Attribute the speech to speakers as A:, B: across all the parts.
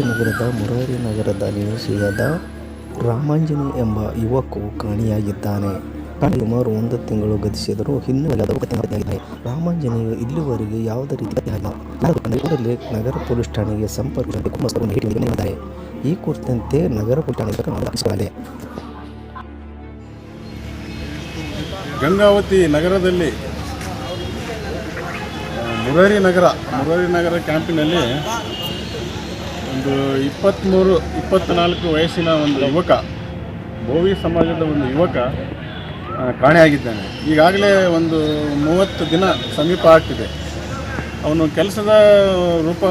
A: ಗಂಗಾವತಿ ನಗರದ ಮುರಾರಿ ನಗರದ ನಿವಾಸಿಯಾದ ರಾಮಾಂಜನಿ ಎಂಬ ಯುವಕು ಕಾಣಿಯಾಗಿದ್ದಾನೆ. ಕಾಣೆ ಸುಮಾರು ಒಂದು ತಿಂಗಳು ಗತಿಸಿದರೂ ಗತಿಯಾಗಿದೆ ರಾಮಾಂಜನಿಯು ಇಲ್ಲಿವರೆಗೆ ಯಾವುದೇ ರೀತಿಯಲ್ಲಿ ನಗರ ಪೊಲೀಸ್ ಠಾಣೆಗೆ ಸಂಪರ್ಕ ಈ ಕುರಿತಂತೆ ನಗರ ಪೊಲೀಸ್
B: ಗಂಗಾವತಿ ನಗರದಲ್ಲಿ, ಮುರಾರಿ ನಗರ ಮುರಾರಿ ನಗರ ಕ್ಯಾಂಪಿನಲ್ಲಿ ಒಂದು ಇಪ್ಪತ್ತ್ಮೂರು ಇಪ್ಪತ್ತ್ನಾಲ್ಕು ವಯಸ್ಸಿನ ಒಂದು ಯುವಕ, ಭೋವಿ ಸಮಾಜದ ಒಂದು ಯುವಕ ಕಾಣೆಯಾಗಿದ್ದಾನೆ ಈಗಾಗಲೇ ಒಂದು ಮೂವತ್ತು ದಿನ ಸಮೀಪ ಆಗ್ತಿದೆ. ಅವನು ಕೆಲಸದ ರೂಪ,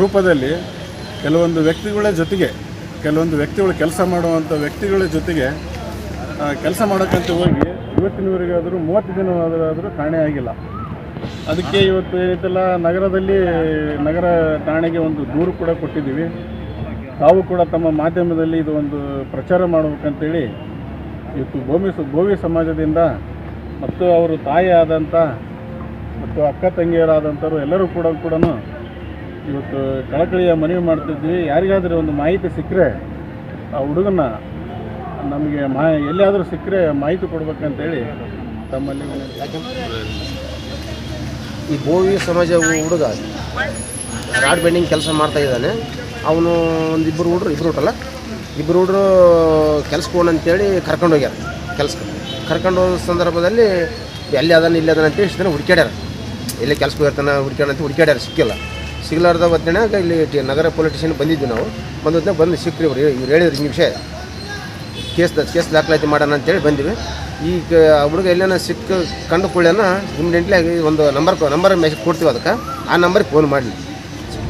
B: ರೂಪದಲ್ಲಿ ಕೆಲವೊಂದು ವ್ಯಕ್ತಿಗಳ ಜೊತೆಗೆ, ಕೆಲವೊಂದು ವ್ಯಕ್ತಿಗಳು ಕೆಲಸ ಮಾಡುವಂಥ ವ್ಯಕ್ತಿಗಳ ಜೊತೆಗೆ ಕೆಲಸ ಮಾಡೋಕ್ಕಂತ ಹೋಗಿ, ಇವತ್ತಿನವರೆಗಾದರೂ ಮೂವತ್ತು ದಿನವಾದರೂ ಕಾಣೆಯಾಗಿಲ್ಲ ಅದಕ್ಕೆ ಇವತ್ತು ಏನೈತಲ್ಲ ನಗರದಲ್ಲಿ ನಗರ ಠಾಣೆಗೆ ಒಂದು ದೂರು ಕೂಡ ಕೊಟ್ಟಿದ್ದೀವಿ. ತಾವು ಕೂಡ ತಮ್ಮ ಮಾಧ್ಯಮದಲ್ಲಿ ಇದು ಒಂದು ಪ್ರಚಾರ ಮಾಡಬೇಕಂತೇಳಿ ಇವತ್ತು ಭೂಮಿ ಭೋವಿ ಸಮಾಜದಿಂದ ಮತ್ತು ಅವರು ತಾಯಿ ಆದಂಥ ಮತ್ತು ಅಕ್ಕ ತಂಗಿಯರಾದಂಥವ್ರು ಎಲ್ಲರೂ ಕೂಡ ಕೂಡ ಇವತ್ತು ಕಳಕಳಿಯ ಮನವಿ ಮಾಡ್ತಿದ್ವಿ. ಯಾರಿಗಾದರೂ ಒಂದು ಮಾಹಿತಿ ಸಿಕ್ಕರೆ ಆ ಹುಡುಗನ ನಮಗೆ ಮಾ, ಎಲ್ಲಿಯಾದರೂ ಸಿಕ್ಕರೆ ಮಾಹಿತಿ ಕೊಡ್ಬೇಕಂತೇಳಿ ತಮ್ಮಲ್ಲಿ
C: ಈ ಬೋವಿ ಸಮಾಜ ಹುಡುಗ, ರಾಡ್ ಬೆಂಡಿಂಗ್ ಕೆಲಸ ಮಾಡ್ತಾ ಇದ್ದಾನೆ. ಅವನು ಒಂದು ಇಬ್ಬರು ಹುಡ್ರು ಇಬ್ಬರು ಹುಟ್ಟಲ್ಲ ಇಬ್ಬರು ಹುಡ್ರು ಕೆಲ್ಸಕ್ಕೆ ಹೋಗೋಣ ಅಂತೇಳಿ ಕರ್ಕೊಂಡು ಹೋಗ್ಯಾರ, ಕೆಲ್ಸಕ್ಕೆ. ಕರ್ಕೊಂಡು ಹೋದ ಸಂದರ್ಭದಲ್ಲಿ ಎಲ್ಲಿ ಅದನ್ನು ಇಲ್ಲಿ ಅದಾನ ಅಂತೇಳಿ ಇಷ್ಟು ಹುಡುಕ್ಯಾಡ್ಯಾರ. ಎಲ್ಲಿ ಕೆಲ್ಸಕ್ಕೆ ಹೋಗಿರ್ತಾನೆ ಹುಡುಕ್ಯಾಡ ಅಂತ ಹುಡುಕ್ಯಾಡ್ಯಾರ, ಸಿಕ್ಕಿಲ್ಲ. ಸಿಗ್ಲಾರ್ದ ಹೊತ್ತಿನಾಗ ಇಲ್ಲಿ ನಗರ ಪೊಲೀಸ್ ಸ್ಟೇಷನ್ ಬಂದಿದ್ವಿ ನಾವು. ಬಂದೊತ್ತಿನಾಗ ಬಂದು ಸಿಕ್ಕ್ರಿ ಇವ್ರು ಇವ್ರು ಹೇಳಿದ್ರು ಈ ವಿಷಯ ಕೇಸ್ ಕೇಸ್ ದಾಖಲಾತಿ ಮಾಡೋಣ ಅಂತೇಳಿ ಬಂದಿವಿ. ಈಗ ಹುಡುಗ ಎಲ್ಲೇನ ಸಿಕ್ಕ ಕಂಡು ಕೂಡಲೇನ ಇಮಿಡಿಯೆಂಟ್ಲಿ ಒಂದು ನಂಬರ್ ನಂಬರ್ ಮೆಸೇಜ್ ಕೊಡ್ತೀವಿ ಅದಕ್ಕೆ. ಆ ನಂಬರ್ಗೆ ಫೋನ್ ಮಾಡಲಿ. ಸಿಕ್ಕ